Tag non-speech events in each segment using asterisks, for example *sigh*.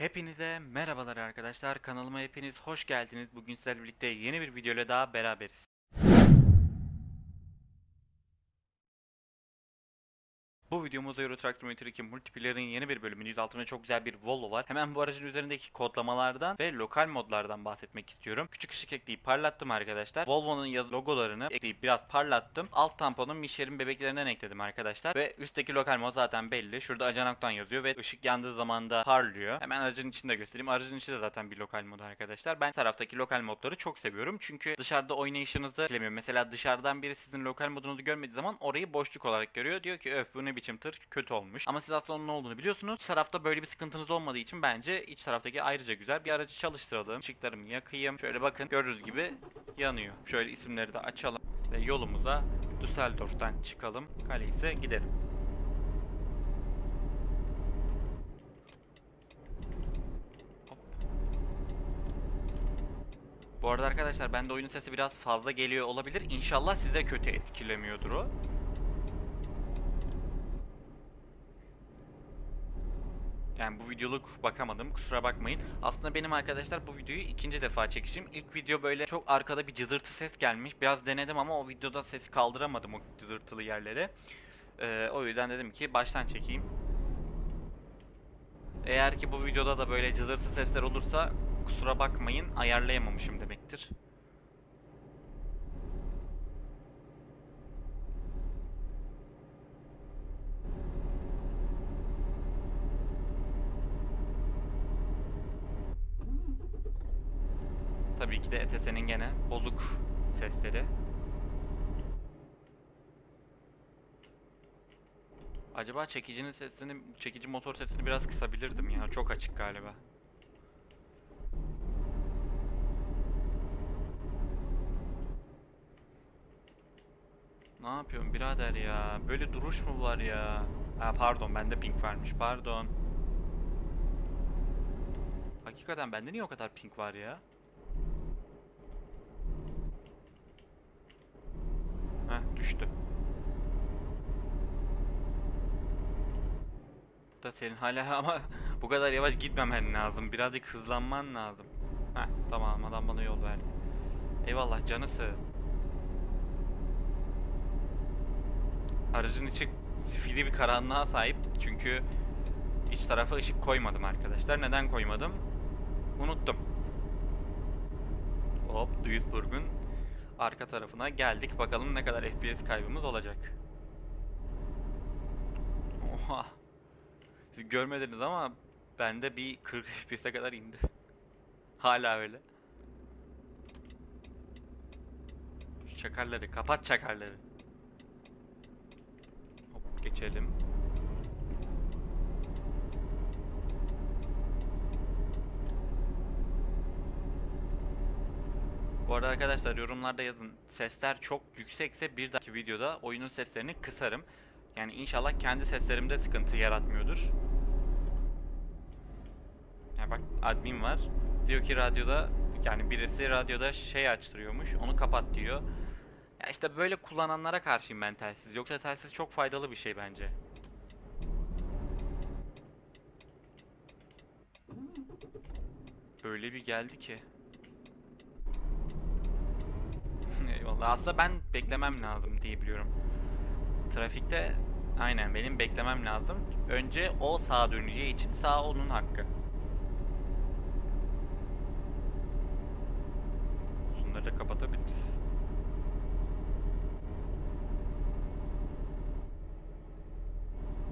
Hepinize merhabalar arkadaşlar. Kanalıma hepiniz hoş geldiniz. Bugün sizlerle birlikte yeni bir videoyla daha beraberiz. Bu videomuzda Euro Truck Simulator 2 Multiplayer'ın yeni bir bölümündeyiz. Altında çok güzel bir Volvo var. Hemen bu aracın üzerindeki kodlamalardan ve lokal modlardan bahsetmek istiyorum. Küçük ışık ekleyip parlattım arkadaşlar. Volvo'nun yazı logolarını ekleyip biraz parlattım. Alt tamponu Michelin bebeklerinden ekledim arkadaşlar. Ve üstteki lokal mod zaten belli. Şurada Ajanok'tan yazıyor ve ışık yandığı zaman da parlıyor. Hemen aracın içinde göstereyim. Aracın içi de zaten bir lokal mod arkadaşlar. Ben taraftaki lokal modları çok seviyorum. Çünkü dışarıda oynayışınızı etkilemiyor. Mesela dışarıdan biri sizin lokal modunuzu görmediği zaman orayı boşluk olarak görüyor. Diyor ki öf bu ne biçim tır kötü olmuş. Ama siz aslında onun ne olduğunu biliyorsunuz. İç tarafta böyle bir sıkıntınız olmadığı için bence iç taraftaki ayrıca güzel. Bir aracı çalıştıralım. Işıklarımı yakayım. Şöyle bakın gördüğünüz gibi yanıyor. Şöyle isimleri de açalım. Ve yolumuza Düsseldorf'tan çıkalım. Kaleyse gidelim. Bu arada arkadaşlar bende oyunun sesi biraz fazla geliyor olabilir. İnşallah size kötü etkilemiyordur o. Yani bu videoluk bakamadım kusura bakmayın. Aslında benim arkadaşlar bu videoyu ikinci defa çekişim. İlk video böyle çok arkada bir cızırtı ses gelmiş. Biraz denedim ama o videoda sesi kaldıramadım o cızırtılı yerlere. Ee, o yüzden dedim ki baştan çekeyim. Eğer ki bu videoda da böyle cızırtı sesler olursa kusura bakmayın ayarlayamamışım demektir. Tabii ki de ETS'nin gene bozuk sesleri. Acaba çekicinin sesini, çekici motor sesini biraz kısabilirdim ya. Çok açık galiba. Ne yapıyorsun birader ya? Böyle duruş mu var ya? Ha pardon bende pink varmış. Pardon. Hakikaten bende niye o kadar pink var ya? Heh düştü. Da senin hala *laughs* ama bu kadar yavaş gitmemen lazım. Birazcık hızlanman lazım. Heh tamam adam bana yol verdi. Eyvallah canısı. Aracın içi zifiri bir karanlığa sahip. Çünkü iç tarafa ışık koymadım arkadaşlar. Neden koymadım? Unuttum. Hop Duisburg'un arka tarafına geldik. Bakalım ne kadar FPS kaybımız olacak. Oha. Siz görmediniz ama bende bir 40 *laughs* FPS'e kadar indi. Hala öyle. Şu çakarları kapat çakarları. Hop geçelim. Bu arada arkadaşlar yorumlarda yazın. Sesler çok yüksekse bir dahaki videoda oyunun seslerini kısarım. Yani inşallah kendi seslerimde sıkıntı yaratmıyordur. Yani bak admin var. Diyor ki radyoda yani birisi radyoda şey açtırıyormuş. Onu kapat diyor. Ya işte böyle kullananlara karşıyım ben telsiz. Yoksa telsiz çok faydalı bir şey bence. Öyle bir geldi ki. Eyvallah. Aslında ben beklemem lazım diye biliyorum. Trafikte aynen benim beklemem lazım. Önce o sağa döneceği için sağ onun hakkı. Bunları da kapatabiliriz.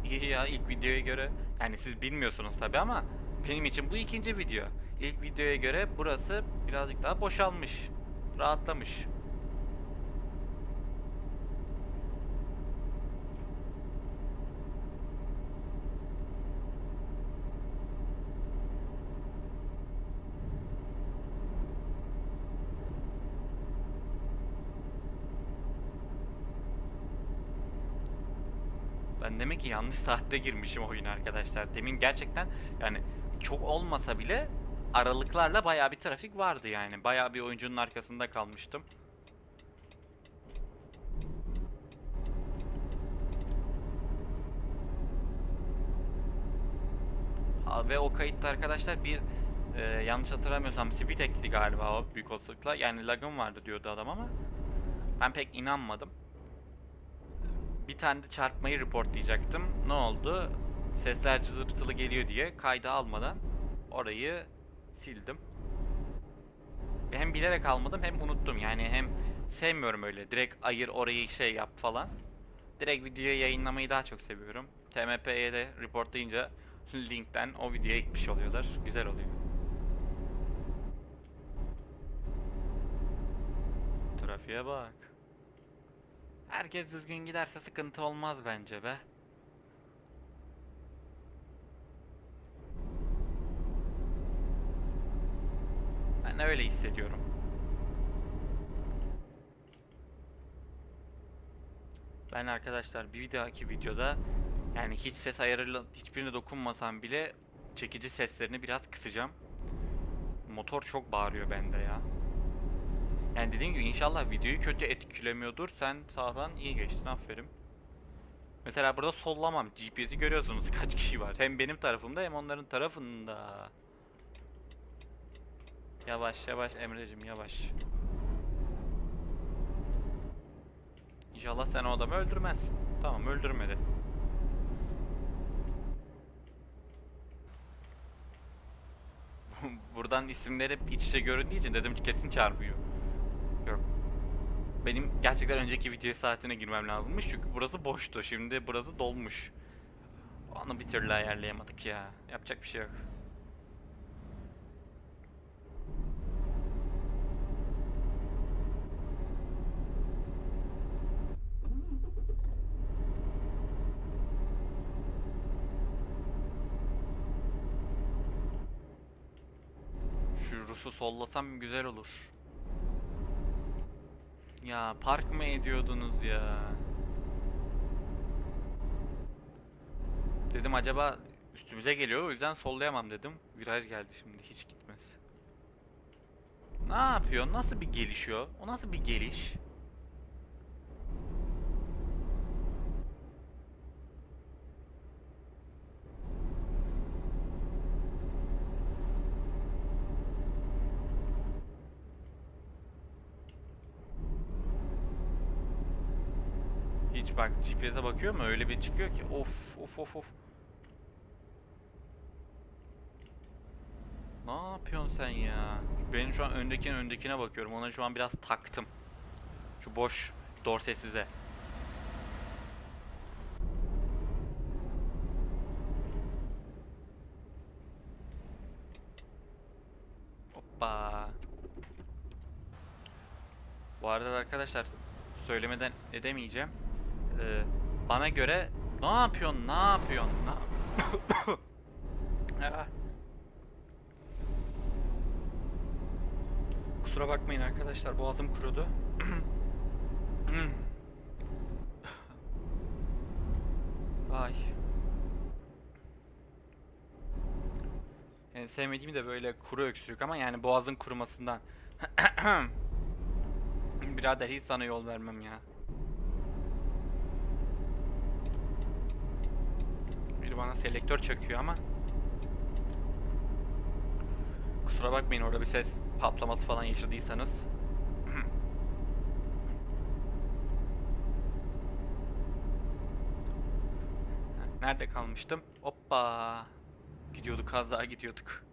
İyi ya ilk videoya göre yani siz bilmiyorsunuz tabi ama benim için bu ikinci video. İlk videoya göre burası birazcık daha boşalmış. Rahatlamış. Ben demek yanlış saatte girmişim oyuna arkadaşlar. Demin gerçekten yani çok olmasa bile aralıklarla bayağı bir trafik vardı yani. Bayağı bir oyuncunun arkasında kalmıştım. Ve o kayıtta arkadaşlar bir e, yanlış hatırlamıyorsam speed ekti galiba o büyük olasılıkla. Yani lagım vardı diyordu adam ama ben pek inanmadım. Bir tane de çarpmayı reportlayacaktım. Ne oldu? Sesler cızırtılı geliyor diye kayda almadan orayı sildim. Hem bilerek almadım hem unuttum. Yani hem sevmiyorum öyle. Direkt ayır orayı şey yap falan. Direkt videoyu yayınlamayı daha çok seviyorum. TMP'ye de reportlayınca *laughs* linkten o videoya gitmiş oluyorlar. Güzel oluyor. Trafiğe bak. Herkes düzgün giderse sıkıntı olmaz bence be. Ben öyle hissediyorum. Ben arkadaşlar bir dahaki videoda yani hiç ses ayarıyla hiçbirine dokunmasam bile çekici seslerini biraz kısacağım. Motor çok bağırıyor bende ya. Yani dediğim gibi inşallah videoyu kötü etkilemiyordur. Sen sağdan iyi geçtin aferin. Mesela burada sollamam. GPS'i görüyorsunuz *laughs* kaç kişi var. Hem benim tarafımda hem onların tarafında. Yavaş yavaş Emre'cim yavaş. İnşallah sen o adamı öldürmezsin. Tamam öldürmedi. *laughs* Buradan isimleri iç içe göründüğü için dedim ki kesin çarpıyor. Benim gerçekten önceki video saatine girmem lazımmış çünkü burası boştu. Şimdi burası dolmuş. Onu bir türlü ayarlayamadık ya. Yapacak bir şey yok. Şu Rus'u sollasam güzel olur. Ya park mı ediyordunuz ya? Dedim acaba üstümüze geliyor o yüzden sollayamam dedim. Viraj geldi şimdi hiç gitmez. Ne yapıyor? Nasıl bir gelişiyor? O nasıl bir geliş? Hiç bak GPS'e bakıyor mu? Öyle bir çıkıyor ki. Of of of of. Ne yapıyorsun sen ya? Ben şu an öndekinin öndekine bakıyorum. Ona şu an biraz taktım. Şu boş dorsesize. Hoppa. Bu arada arkadaşlar söylemeden edemeyeceğim. Ee, bana göre ne yapıyorsun? Ne yapıyorsun? Ne *coughs* Ah. Kusura bakmayın arkadaşlar boğazım kurudu. *coughs* Ay. Yani sevmediğim de böyle kuru öksürük ama yani boğazın kurumasından. *coughs* Birader hiç sana yol vermem ya. Bana selektör çakıyor ama. Kusura bakmayın orada bir ses patlaması falan yaşadıysanız. Nerede kalmıştım? Hoppa. Gidiyorduk az daha gidiyorduk.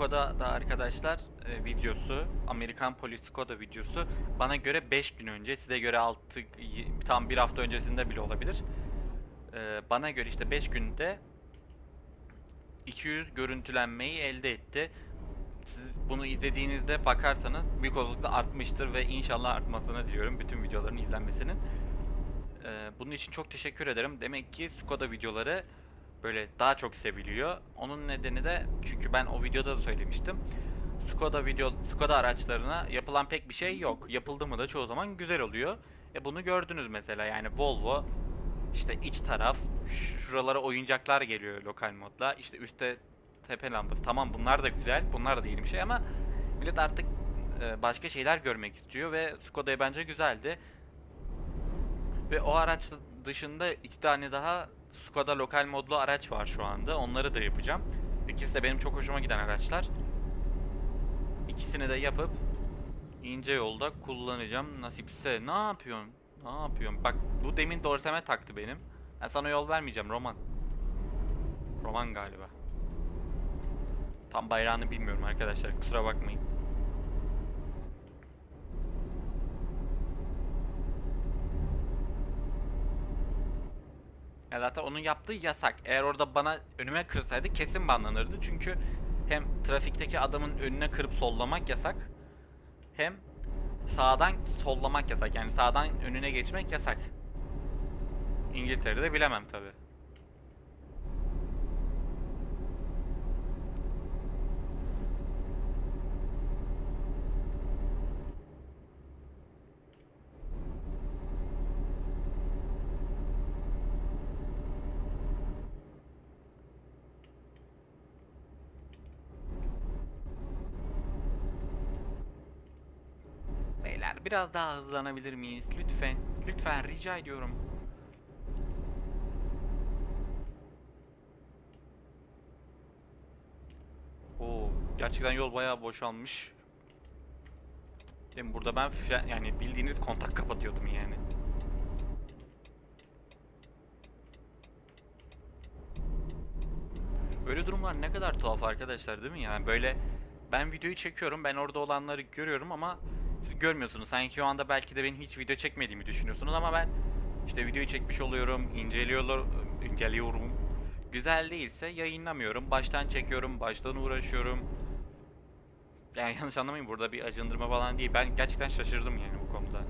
Skoda da arkadaşlar e, videosu, Amerikan Polis Skoda videosu bana göre 5 gün önce, size göre 6 tam bir hafta öncesinde bile olabilir. E, bana göre işte 5 günde 200 görüntülenmeyi elde etti. Siz bunu izlediğinizde bakarsanız büyük olasılıkla artmıştır ve inşallah artmasını diliyorum bütün videoların izlenmesinin. Ee, bunun için çok teşekkür ederim. Demek ki Skoda videoları böyle daha çok seviliyor. Onun nedeni de çünkü ben o videoda da söylemiştim. Skoda video Skoda araçlarına yapılan pek bir şey yok. Yapıldı mı da çoğu zaman güzel oluyor. E bunu gördünüz mesela yani Volvo işte iç taraf şuralara oyuncaklar geliyor lokal modla. İşte üstte tepe lambası. Tamam bunlar da güzel. Bunlar da iyi bir şey ama millet artık e, başka şeyler görmek istiyor ve Skoda'ya bence güzeldi. Ve o araç dışında iki tane daha Skoda lokal modlu araç var şu anda. Onları da yapacağım. İkisi de benim çok hoşuma giden araçlar. İkisini de yapıp ince yolda kullanacağım nasipse. Ne yapıyorsun? Ne yapıyorsun? Bak bu demin dorseme taktı benim. Ben sana yol vermeyeceğim Roman. Roman galiba. Tam bayrağını bilmiyorum arkadaşlar kusura bakmayın. Ya zaten onun yaptığı yasak. Eğer orada bana önüme kırsaydı kesin banlanırdı. Çünkü hem trafikteki adamın önüne kırıp sollamak yasak. Hem sağdan sollamak yasak. Yani sağdan önüne geçmek yasak. İngiltere'de bilemem tabi. Beyler biraz daha hızlanabilir miyiz? Lütfen. Lütfen rica ediyorum. Oo, gerçekten yol bayağı boşalmış. Mi? Burada ben fren, yani bildiğiniz kontak kapatıyordum yani. Böyle durumlar ne kadar tuhaf arkadaşlar değil mi yani böyle ben videoyu çekiyorum ben orada olanları görüyorum ama siz görmüyorsunuz. Sanki o anda belki de benim hiç video çekmediğimi düşünüyorsunuz ama ben işte videoyu çekmiş oluyorum inceliyorlar inceliyorum. Güzel değilse yayınlamıyorum. Baştan çekiyorum baştan uğraşıyorum. Yani *laughs* yanlış anlamayın burada bir acındırma falan değil. Ben gerçekten şaşırdım yani bu konuda.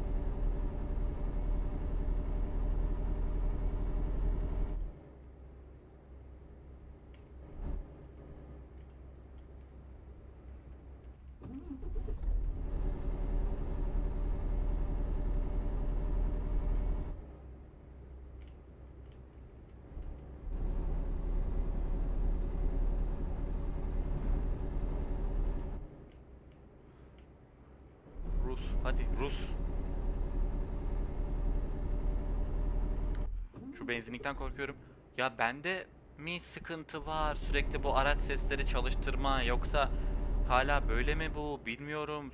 Rus. Hadi Rus. Şu benzinlikten korkuyorum. Ya bende mi sıkıntı var? Sürekli bu araç sesleri çalıştırma yoksa hala böyle mi bu? Bilmiyorum.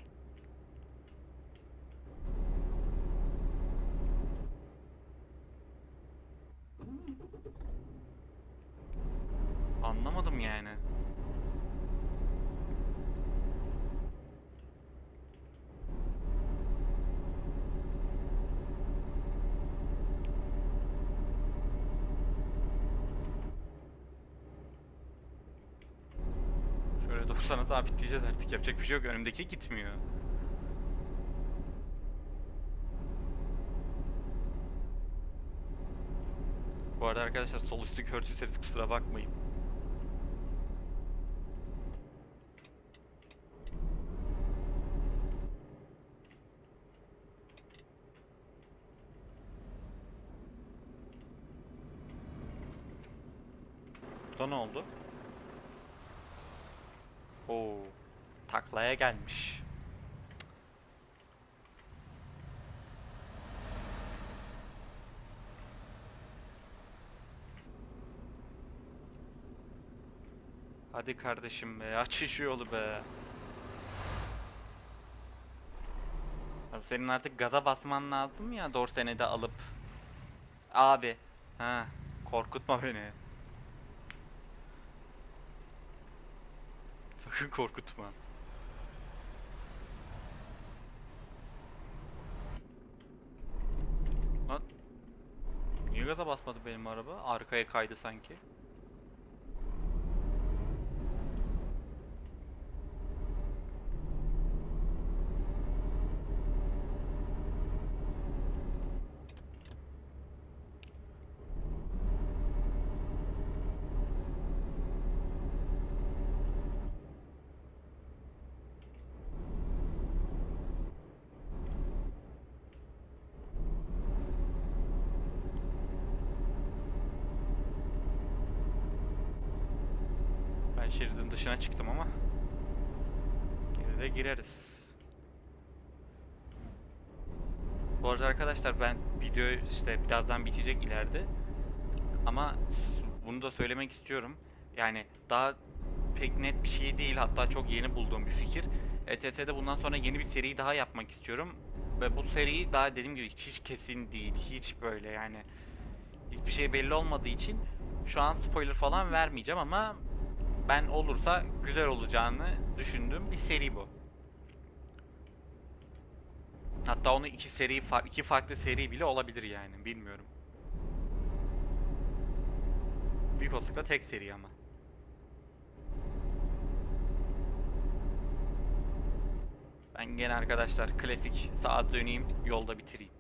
Anlamadım yani. Şöyle 90'a sabitleyeceğiz artık yapacak bir şey yok önümdeki gitmiyor. Bu arada arkadaşlar sol üstü gördüyseniz kusura bakmayın. Burada ne oldu? Oo, taklaya gelmiş. Hadi kardeşim be, aç şu yolu be. Senin artık gaza basman lazım ya Dorsen'i de alıp. Abi, ha, korkutma beni. Sakın korkutma. Lan Niye gaza basmadı benim araba? Arkaya kaydı sanki. Ben şeridin dışına çıktım ama geride gireriz. Bu arada arkadaşlar ben video işte birazdan bitecek ileride. Ama bunu da söylemek istiyorum. Yani daha pek net bir şey değil hatta çok yeni bulduğum bir fikir. ETS'de bundan sonra yeni bir seri daha yapmak istiyorum. Ve bu seri daha dediğim gibi hiç kesin değil. Hiç böyle yani. Hiçbir şey belli olmadığı için şu an spoiler falan vermeyeceğim ama ben olursa güzel olacağını düşündüğüm bir seri bu. Hatta onu iki seri iki farklı seri bile olabilir yani bilmiyorum. Büyük olasılıkla tek seri ama. Ben gene arkadaşlar klasik sağa döneyim yolda bitireyim.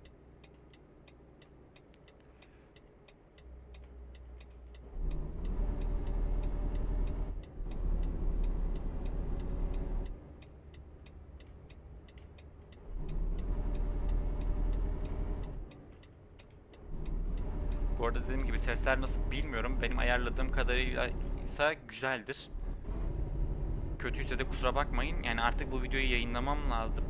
Bu arada dediğim gibi sesler nasıl bilmiyorum. Benim ayarladığım kadarıyla ise güzeldir. Kötüyse de kusura bakmayın. Yani artık bu videoyu yayınlamam lazım.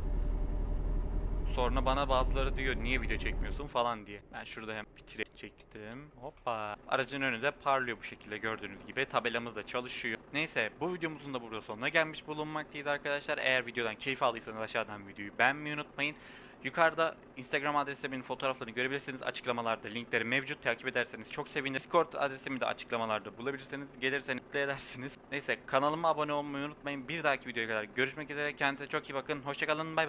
Sonra bana bazıları diyor niye video çekmiyorsun falan diye. Ben şurada hem bitire çektim. Hoppa. Aracın önü de parlıyor bu şekilde gördüğünüz gibi. Tabelamız da çalışıyor. Neyse bu videomuzun da burada sonuna gelmiş bulunmaktayız arkadaşlar. Eğer videodan keyif aldıysanız aşağıdan videoyu beğenmeyi unutmayın. Yukarıda Instagram adresimin fotoğraflarını görebilirsiniz. Açıklamalarda linkleri mevcut. Takip ederseniz çok sevinirim. Discord adresimi de açıklamalarda bulabilirsiniz. Gelirseniz mutlu edersiniz. Neyse kanalıma abone olmayı unutmayın. Bir dahaki videoya kadar görüşmek üzere. Kendinize çok iyi bakın. Hoşçakalın. Bay bay.